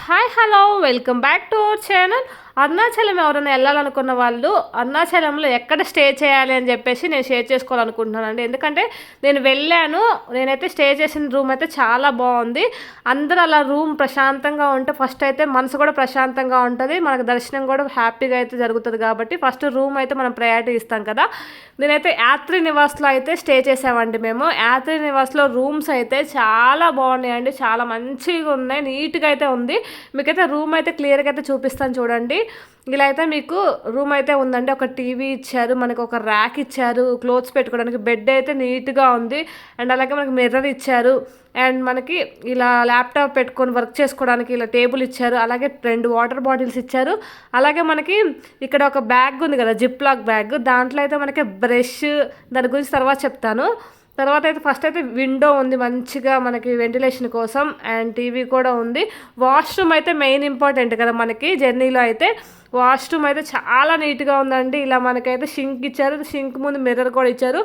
Hi hello welcome back to our channel Arunachalam ఎవరైనా వెళ్ళాలనుకున్న వాళ్ళు అరుణాచలంలో ఎక్కడ స్టే చేయాలి అని చెప్పేసి నేను షేర్ చేసుకోవాలనుకుంటున్నానండి. ఎందుకంటే నేను వెళ్ళాను నేనైతే స్టే చేసిన రూమ్ అయితే చాలా బాగుంది. అందరూ అలా రూమ్ ప్రశాంతంగా ఉంటే ఫస్ట్ అయితే మనసు కూడా ప్రశాంతంగా ఉంటుంది మనకు దర్శనం కూడా హ్యాపీగా అయితే జరుగుతుంది కాబట్టి ఫస్ట్ రూమ్ అయితే మనం ప్రయారిటీ ఇస్తాం కదా. నేనైతే యాత్రి నివాస్లో అయితే స్టే చేసామండి మేము. యాత్రి నివాస్లో రూమ్స్ అయితే చాలా బాగున్నాయండి చాలా మంచిగా ఉన్నాయి నీట్గా అయితే ఉంది. మీకైతే రూమ్ అయితే క్లియర్గా అయితే చూపిస్తాను చూడండి. ఇలా అయితే మీకు రూమ్ అయితే ఉందండి. ఒక టీవీ ఇచ్చారు మనకు ఒక ర్యాక్ ఇచ్చారు క్లోత్స్ పెట్టుకోవడానికి బెడ్ అయితే నీట్గా ఉంది. అండ్ అలాగే మనకి మిర్రర్ ఇచ్చారు. అండ్ మనకి ఇలా ల్యాప్టాప్ పెట్టుకొని వర్క్ చేసుకోవడానికి ఇలా టేబుల్ ఇచ్చారు. అలాగే రెండు వాటర్ బాటిల్స్ ఇచ్చారు. అలాగే మనకి ఇక్కడ ఒక బ్యాగ్ ఉంది కదా జిప్ లాక్ బ్యాగ్ దాంట్లో అయితే మనకి బ్రష్ దాని గురించి తర్వాత చెప్తాను. తర్వాత అయితే ఫస్ట్ అయితే విండో ఉంది మంచిగా మనకి వెంటిలేషన్ కోసం అండ్ టీవీ కూడా ఉంది. వాష్రూమ్ అయితే మెయిన్ ఇంపార్టెంట్ కదా మనకి జర్నీలో అయితే. వాష్రూమ్ అయితే చాలా నీట్గా ఉందండి. ఇలా మనకైతే షింక్ ఇచ్చారు. షింక్ ముందు మిర్రర్ కూడా ఇచ్చారు.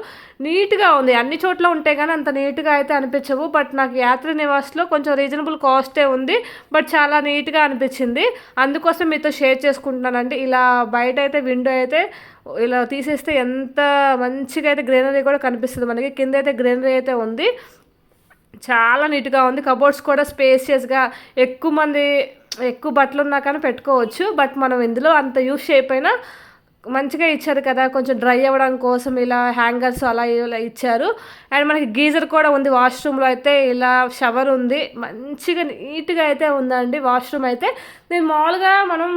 నీట్గా ఉంది. అన్ని చోట్ల ఉంటే కానీ అంత నీట్గా అయితే అనిపించవు. బట్ నాకు యాత్రి నివాస్లో కొంచెం రీజనబుల్ కాస్టే ఉంది. బట్ చాలా నీట్గా అనిపించింది. అందుకోసం మీతో షేర్ చేసుకుంటున్నానండి. ఇలా బయట అయితే విండో అయితే ఇలా తీసేస్తే ఎంత మంచిగా అయితే గ్రీనరీ కూడా కనిపిస్తుంది మనకి. కింద అయితే గ్రీనరీ అయితే ఉంది. చాలా నీట్గా ఉంది. కబోర్డ్స్ కూడా స్పేసియస్గా ఎక్కువ మంది ఎక్కువ బట్టలు ఉన్నా కానీ పెట్టుకోవచ్చు. బట్ మనం ఇందులో అంత యూస్ చేయకపోయినా మంచిగా ఇచ్చారు కదా. కొంచెం డ్రై అవ్వడం కోసం ఇలా హ్యాంగర్స్ అలా ఇలా ఇచ్చారు. అండ్ మనకి గీజర్ కూడా ఉంది వాష్రూమ్లో అయితే. ఇలా షవర్ ఉంది. మంచిగా నీట్గా అయితే ఉందండి వాష్రూమ్ అయితే. నేను మామూలుగా మనం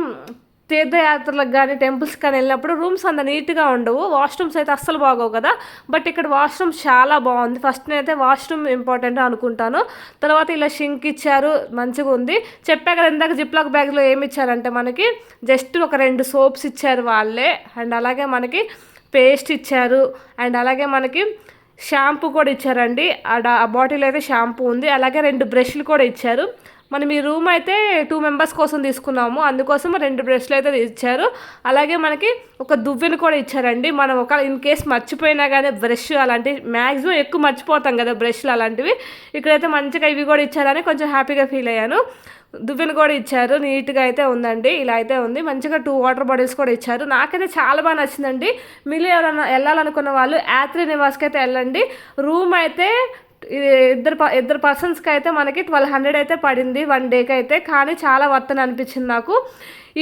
తీర్థయాత్రలకు కానీ టెంపుల్స్ కానీ వెళ్ళినప్పుడు రూమ్స్ అంత నీట్గా ఉండవు. వాష్రూమ్స్ అయితే అస్సలు బాగోవు కదా. బట్ ఇక్కడ వాష్రూమ్ చాలా బాగుంది. ఫస్ట్ నేనైతే వాష్రూమ్ ఇంపార్టెంట్ అనుకుంటాను. తర్వాత ఇలా షింక్ ఇచ్చారు మంచిగా ఉంది. చెప్పా కదా ఇందాక జిప్లాక్ బ్యాగ్లో ఏమి ఇచ్చారంటే మనకి జస్ట్ ఒక రెండు సోప్స్ ఇచ్చారు వాళ్ళే. అండ్ అలాగే మనకి పేస్ట్ ఇచ్చారు. అండ్ అలాగే మనకి షాంపూ కూడా ఇచ్చారండి. ఆ బాటిల్ అయితే షాంపూ ఉంది. అలాగే రెండు బ్రష్లు కూడా ఇచ్చారు. మనం ఈ రూమ్ అయితే టూ మెంబర్స్ కోసం తీసుకున్నాము. అందుకోసం రెండు బ్రష్లు అయితే ఇచ్చారు. అలాగే మనకి ఒక దువ్వెను కూడా ఇచ్చారండి. మనం ఒక ఇన్ కేస్ మర్చిపోయినా కానీ బ్రష్ అలాంటివి మ్యాక్సిమం ఎక్కువ మర్చిపోతాం కదా బ్రష్లు అలాంటివి. ఇక్కడైతే మంచిగా ఇవి కూడా ఇచ్చారని కొంచెం హ్యాపీగా ఫీల్ అయ్యాను. దువ్వెన కూడా ఇచ్చారు. నీట్గా అయితే ఉందండి. ఇలా అయితే ఉంది. మంచిగా టూ వాటర్ బాటిల్స్ కూడా ఇచ్చారు. నాకైతే చాలా బాగా నచ్చిందండి. మీరు ఎవరైనా వెళ్ళాలనుకున్న వాళ్ళు యాత్రి నివాస్కి అయితే వెళ్ళండి. రూమ్ అయితే ఇద్దరు ఇద్దరు పర్సన్స్కి అయితే మనకి ట్వెల్వ్ హండ్రెడ్ అయితే పడింది వన్ డేకి అయితే. కానీ చాలా వర్త్ అని అనిపించింది నాకు.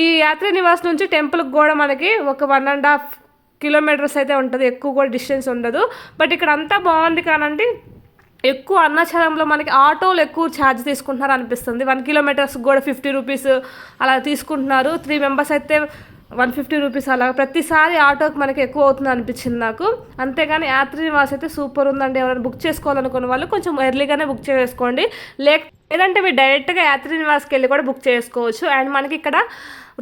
ఈ యాత్రి నివాస్ నుంచి టెంపుల్కి కూడా మనకి ఒక వన్ అండ్ హాఫ్ కిలోమీటర్స్ అయితే ఉంటుంది. ఎక్కువ కూడా డిస్టెన్స్ ఉండదు. బట్ ఇక్కడ అంతా బాగుంది కానండి ఎక్కువ అన్నాచలంలో మనకి ఆటోలు ఎక్కువ ఛార్జ్ తీసుకుంటున్నారు అనిపిస్తుంది. వన్ కిలోమీటర్స్ కూడా ఫిఫ్టీ రూపీస్ అలా తీసుకుంటున్నారు. త్రీ మెంబర్స్ అయితే వన్ ఫిఫ్టీ రూపీస్ అలా ప్రతిసారి ఆటోకి మనకి ఎక్కువ అవుతుంది అనిపించింది నాకు. అంతేగాని యాత్రి నివాస్ అయితే సూపర్ ఉందండి. ఎవరైనా బుక్ చేసుకోవాలనుకున్న వాళ్ళు కొంచెం ఎర్లీగానే బుక్ చేసుకోండి. లేక లేదంటే మీరు డైరెక్ట్గా యాత్రి నివాస్కి వెళ్ళి కూడా బుక్ చేసుకోవచ్చు. అండ్ మనకి ఇక్కడ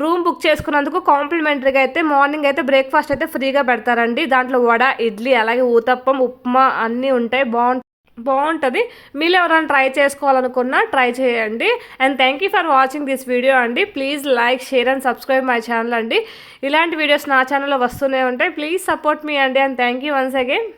రూమ్ బుక్ చేసుకున్నందుకు కాంప్లిమెంటరీగా అయితే మార్నింగ్ అయితే బ్రేక్ఫాస్ట్ అయితే ఫ్రీగా పెడతారండి. దాంట్లో వడ ఇడ్లీ అలాగే ఊతప్పం ఉప్మా అన్నీ ఉంటాయి. బాగుంటాయి. బాగుంటుంది. మీరు ఎవరైనా ట్రై చేసుకోవాలనుకున్నా ట్రై చేయండి. And thank you for watching this video అండి. Please like share and subscribe my channel అండి. ఇలాంటి వీడియోస్ నా ఛానల్లో వస్తూనే ఉంటాయి. ప్లీజ్ సపోర్ట్ మీ అండి. And thank you once again